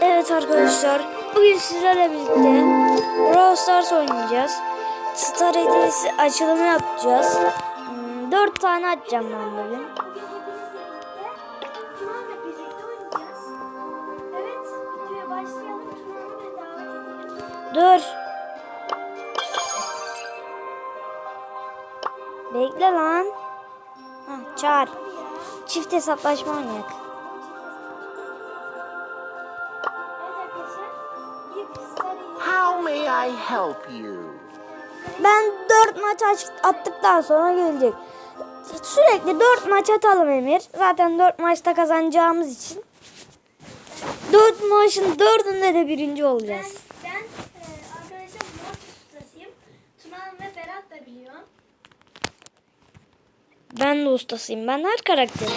Evet arkadaşlar, bugün sizlerle birlikte Brawl Stars oynayacağız. Star hediyesi açılımı yapacağız. Hmm, Dört tane açacağım ben bugün. Dur. Bekle lan. Hah, çağır. Çift hesaplaşma oynayak. May I help you? Ben dört maç aç- attıktan sonra gelecek. Sürekli dört maç atalım Emir. Zaten dört maçta kazanacağımız için. Dört maçın dördünde de birinci Ben, olacağız. ben e, arkadaşlar maç ustasıyım. Tuna'nın ve Berat da biliyor. Ben de ustasıyım. Ben her karakteri.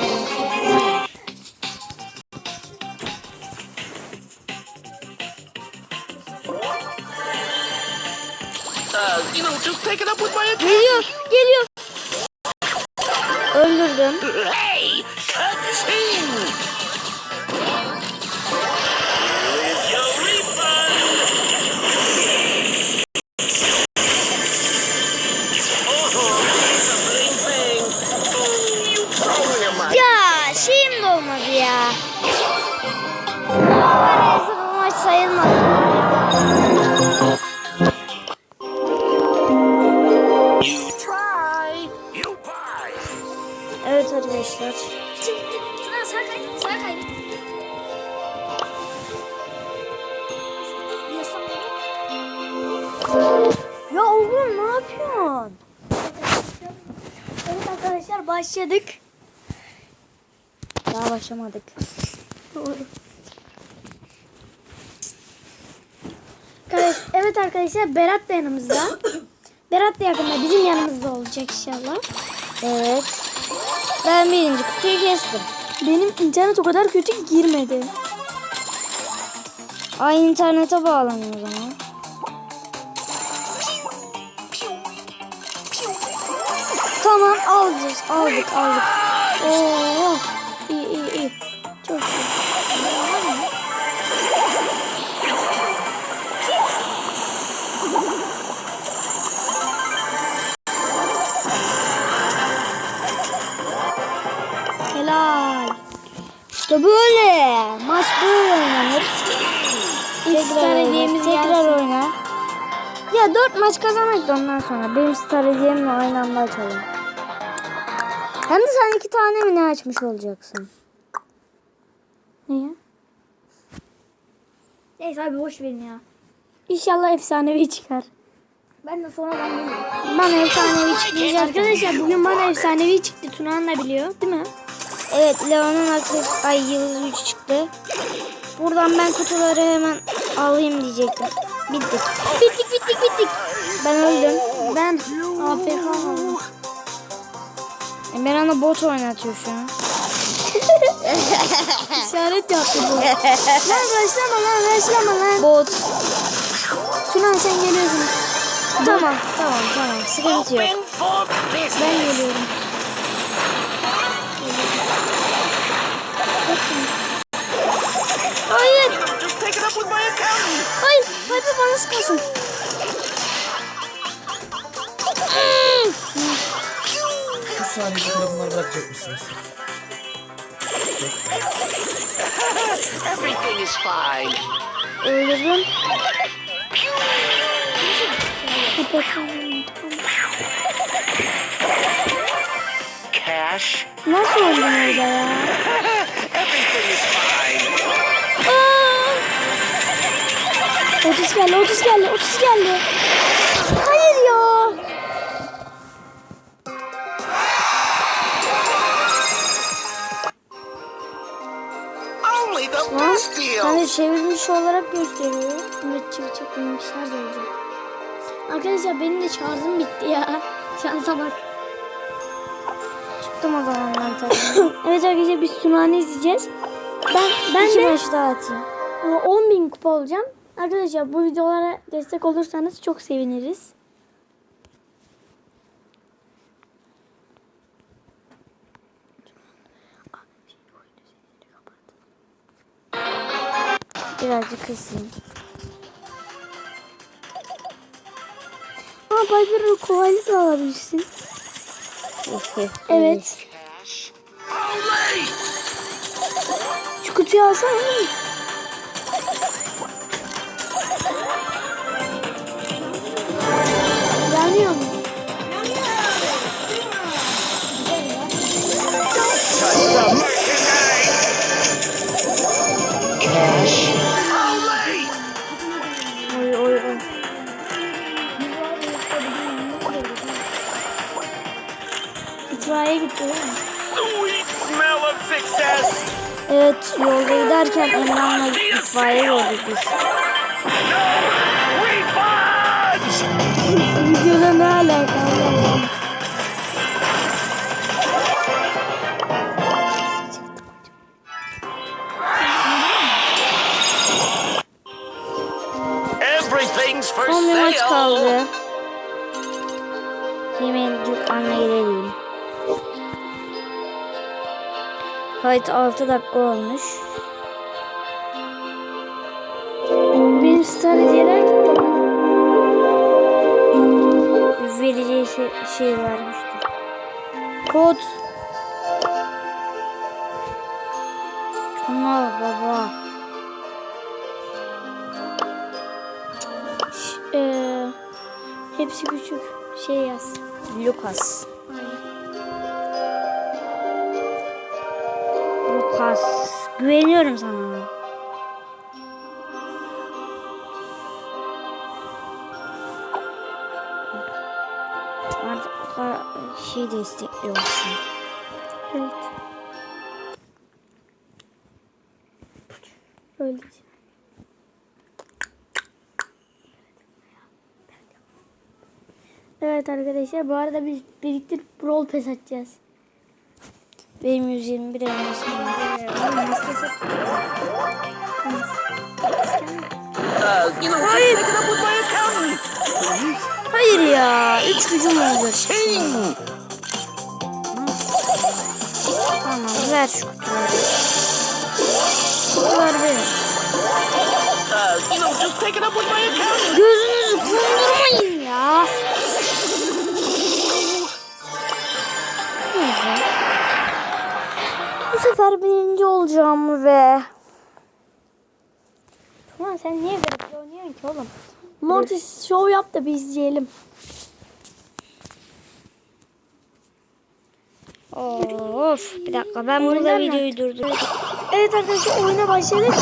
Just take it up with my. Geliyor, geliyor. Öldürdüm. Hey, cutscene! Çıktı. Tuna sağ kay. Sağ kay. Ya oğlum ne yapıyorsun? Evet arkadaşlar başladık. Daha başlamadık. Evet, evet arkadaşlar Berat da yanımızda. Berat da yakında bizim yanımızda olacak inşallah. Evet. Ben birinci kutuyu kestim. Benim internet o kadar kötü ki girmedi. Ay internete bağlanıyor o zaman. Tamam alacağız. Aldık aldık. Oo. Ya dört maç kazanmak da ondan sonra. Benim star hediyemle aynı anda açalım. Hem de sen iki tane mi ne açmış olacaksın? Niye? Neyse abi boş verin ya. İnşallah efsanevi çıkar. Ben de sonradan gelirim. Bana efsanevi çıkmayacak. Arkadaşlar bugün bana efsanevi çıktı. Tuna'nın da biliyor değil mi? Evet Leon'un akses ay yıldız 3 çıktı. Buradan ben kutuları hemen alayım diyecektim. Bittik. Bittik bittik bittik. Ben öldüm. Ben AFK oldum. Emir ana bot oynatıyor şu an. İşaret yaptı bu. lan başlama lan başlama lan. Bot. Tuna sen geliyorsun. Tamam tamam tamam sıkıntı yok. Ben geliyorum. Piper bana saniye bu tarafından bırakacak mısınız? Everything is fine. Öldürdüm. Cash. Nasıl öldüm orada ya? Everything is fine. 30 geldi, 30 geldi, 30 geldi. Hayır ya. Hani çevirmiş olarak gösteriyor. Evet çevir çevirmişler de olacak. Arkadaşlar benim de şarjım bitti ya. Şansa bak. Çıktım o zaman ben tabii. evet arkadaşlar biz Sunan'ı izleyeceğiz. Ben, ben İki de... İki atayım. 10 bin kupa olacağım. Arkadaşlar bu videolara destek olursanız çok seviniriz. Birazcık kısayım. Aa Piper'ı kolaylık da alabilirsin. Evet. Şu kutuyu alsana. Evet yolda giderken Emrah'la itfaiye gördük biz. Videoda ne alakalı? Son bir maç kaldı. Hemen dükkanına girelim. Kayıt 6 dakika olmuş. Benim stratejiler gitti. Vereceği şey, şey vermiştir. Kod. Tamam baba. Ş- eee, hepsi küçük. Şey yaz. Lucas. Lucas. Güveniyorum sana. Artık şey destekliyorsun. Evet. Öyle. Evet arkadaşlar bu arada biz birlikte Brawl Pass açacağız. Benim 121 elmasım var. Hayır. Hayır ya. Üç gücüm olacak. Ching! Tamam ver şu kutuları. Kutular benim. Uh, you know, Bu sefer birinci olacağım ve Ulan sen niye böyle oynuyorsun ki oğlum? Mortis show yap da bir izleyelim. Of bir dakika ben burada Oynar mı? videoyu durdurayım. Evet arkadaşlar oyuna başladık.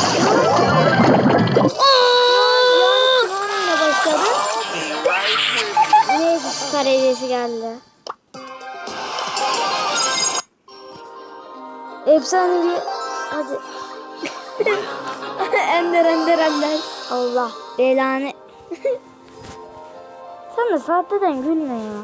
oyuna başladık. Neyse star hediyesi geldi. Efsane bir hadi ender ender ender. Allah belanı. Sen de sahteden gülme ya.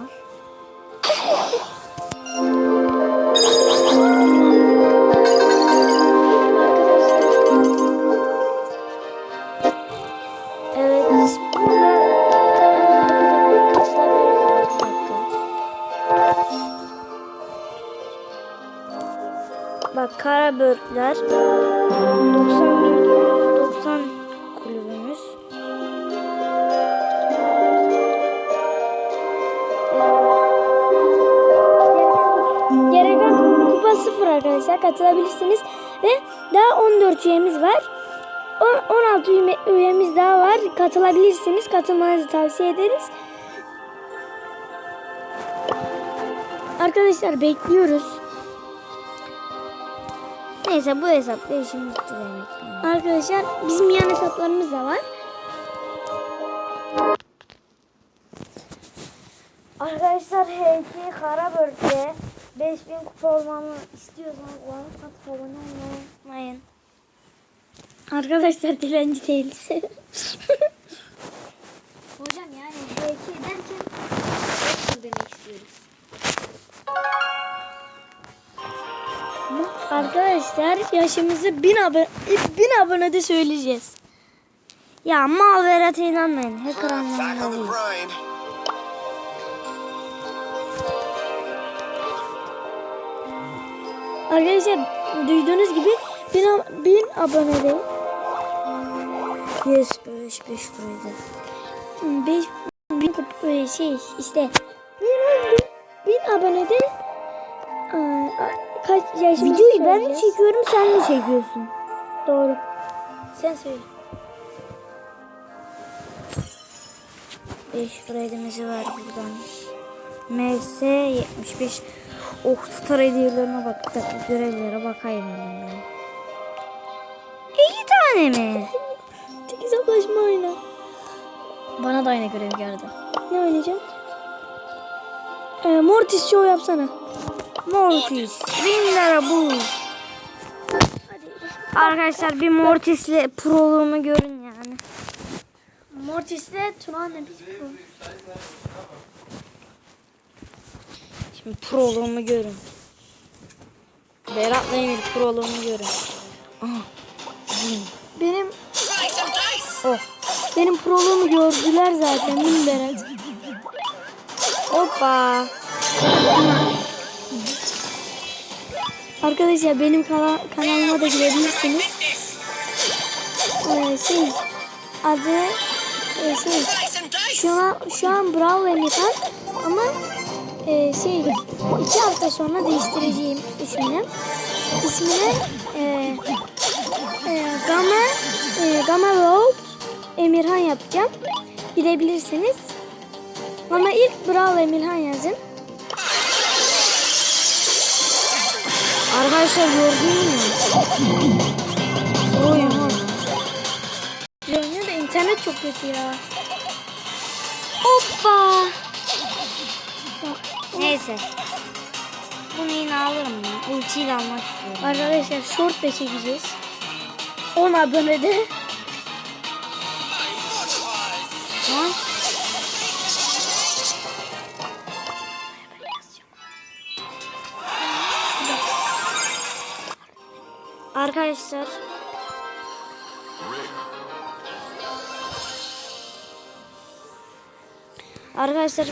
Arkadaşlar katılabilirsiniz. Ve daha 14 üyemiz var. On- 16 üye- üyemiz daha var. Katılabilirsiniz. Katılmanızı tavsiye ederiz. Arkadaşlar bekliyoruz. Neyse bu hesapla işim bitti demek. Arkadaşlar bizim yan hesaplarımız da var. Arkadaşlar Heyki Karabörk'te 5000 kupa olmamı istiyorsanız like atıp abone olmayı unutmayın. Arkadaşlar dilenci değiliz. Hocam yani Heyki derken demek istiyoruz. Arkadaşlar yaşımızı 1000 abone 1000 abonede söyleyeceğiz. Ya mal verete inanmayın. Hacker anlamında değil. Arkadaşlar duyduğunuz gibi 1000 1000 abonede Yes 5 5 buraydı. 5 bin e, şey işte bin, bin, bin abonede aa, a- kaç yaşımızı Videoyu ben mi çekiyorum sen mi çekiyorsun? Doğru. Sen söyle. 5 lira ödemesi var buradan. MS 75. Oh star hediyelerine bak. Bir dakika görevlere bakayım hemen. ben. İki tane mi? Tek hesaplaşma oyna. Bana da aynı görev geldi. Ne oynayacağım? Ee, Mortis show yapsana. Mortis. Bin lira bu. Arkadaşlar bir Mortis'le proluğumu görün yani. Mortis'le Tuna'nla biz Şimdi proluğumu görün. Berat'la Emir proluğumu görün. Benim. Oh. benim proluğumu gördüler zaten değil mi Berat? Hoppa. Arkadaşlar benim kana- kanalıma da girebilirsiniz. Ee, şey adı e, şey şu an şu an Bravo Emirhan ama e, şey iki hafta sonra değiştireceğim ismini. İsmini e, e, Gama e, Gama Road Emirhan yapacağım. Girebilirsiniz. Ama ilk Bravo Emirhan yazın. Arkadaşlar gördün mü? Oyun. Görünüyor da internet çok kötü ya. Hoppa. Neyse. Bunu yine alırım ben. Ultiyi de almak istiyorum. Arkadaşlar short da çekeceğiz. 10 abonede. Lan. Arkadaşlar Arkadaşlar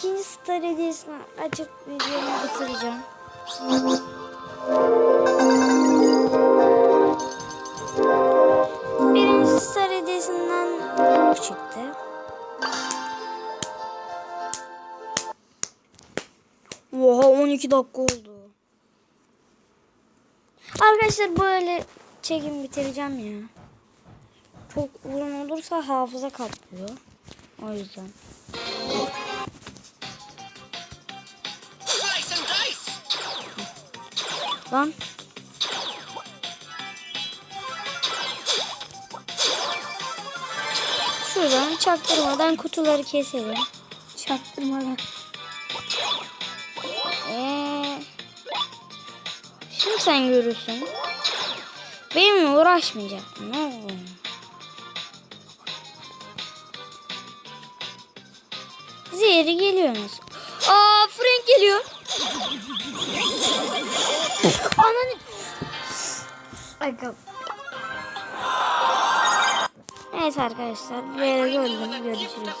ikinci star hediyesini açıp videomu bitireceğim. Birinci star hediyesinden bu çıktı. Oha 12 dakika oldu. Arkadaşlar böyle çekim bitireceğim ya. Çok uzun olursa hafıza kaplıyor. O yüzden. Lan. Şuradan çaktırmadan kutuları keselim. Çaktırmadan. Ee, şimdi sen görürsün. Benimle uğraşmayacaktın. Ne oldu? Zehri geliyorsunuz. Aa Frank geliyor. Ananı. Aga. Evet arkadaşlar böyle gördüm. Görüşürüz.